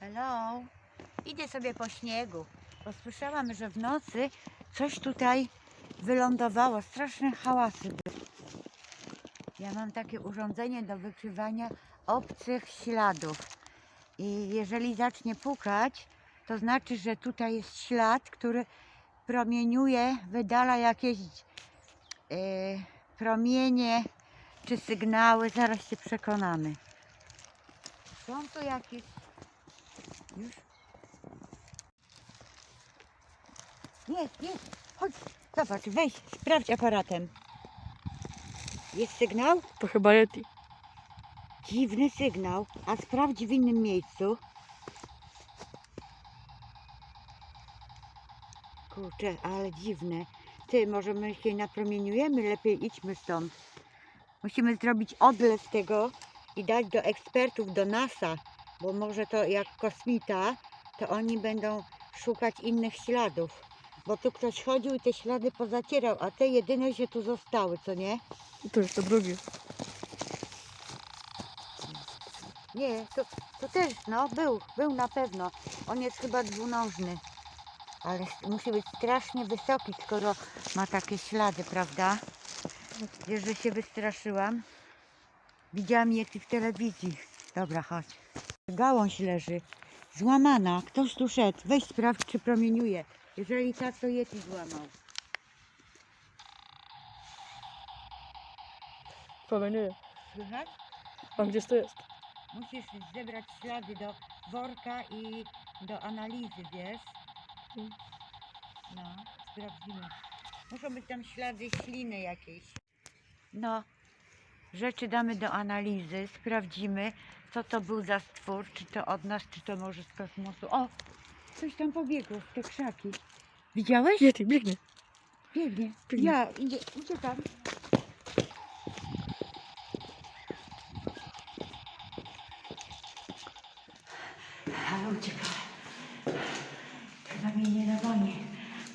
Hello. Idę sobie po śniegu, bo słyszałam, że w nocy coś tutaj wylądowało. Straszne hałasy były. Ja mam takie urządzenie do wykrywania obcych śladów. I jeżeli zacznie pukać, to znaczy, że tutaj jest ślad, który promieniuje, wydala jakieś e, promienie czy sygnały. Zaraz się przekonamy. Są tu jakieś już? Jest, jest. Chodź, zobacz, weź, sprawdź aparatem. Jest sygnał? To chyba Yeti. Dziwny sygnał. A sprawdź w innym miejscu. Kurczę, ale dziwne. Ty, może my się napromieniujemy? Lepiej idźmy stąd. Musimy zrobić odlew tego i dać do ekspertów, do NASA, bo może to jak kosmita, to oni będą szukać innych śladów. Bo tu ktoś chodził i te ślady pozacierał, a te jedyne się tu zostały, co nie? To jest to drugi. Nie, to, to też, no, był, był na pewno. On jest chyba dwunożny. Ale musi być strasznie wysoki, skoro ma takie ślady, prawda? Wiesz, że się wystraszyłam? Widziałam je w telewizji. Dobra, chodź. Gałąź leży. Złamana. Ktoś tu szedł. Weź sprawdź, czy promieniuje. Jeżeli tak, to Yeti złamał. Promieniuje. Słychać? A gdzieś to jest? Musisz zebrać ślady do worka i do analizy, wiesz? Mm. No, sprawdzimy. Muszą być tam ślady śliny jakiejś. No, rzeczy damy do analizy, sprawdzimy, co to był za stwór, czy to od nas, czy to może z kosmosu. O, coś tam pobiegło w te krzaki. Widziałeś? Yeti, biegnie. Biegnie. Biegnie. Ja, idzie, uciekam. Ale uciekam. Chyba mnie nie dogoni.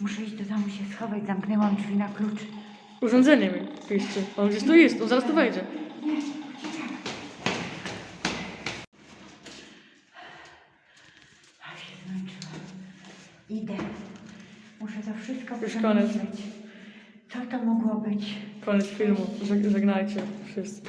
Muszę iść do domu się schować. Zamknęłam drzwi na klucz. Urządzenie mi piszcie. On gdzieś tu jest, on zaraz tu wejdzie. Się zmęczyłam. Idę. Muszę to wszystko Już koniec. przemyśleć. Co to mogło być? Koniec filmu. Żeg- Żegnajcie wszyscy.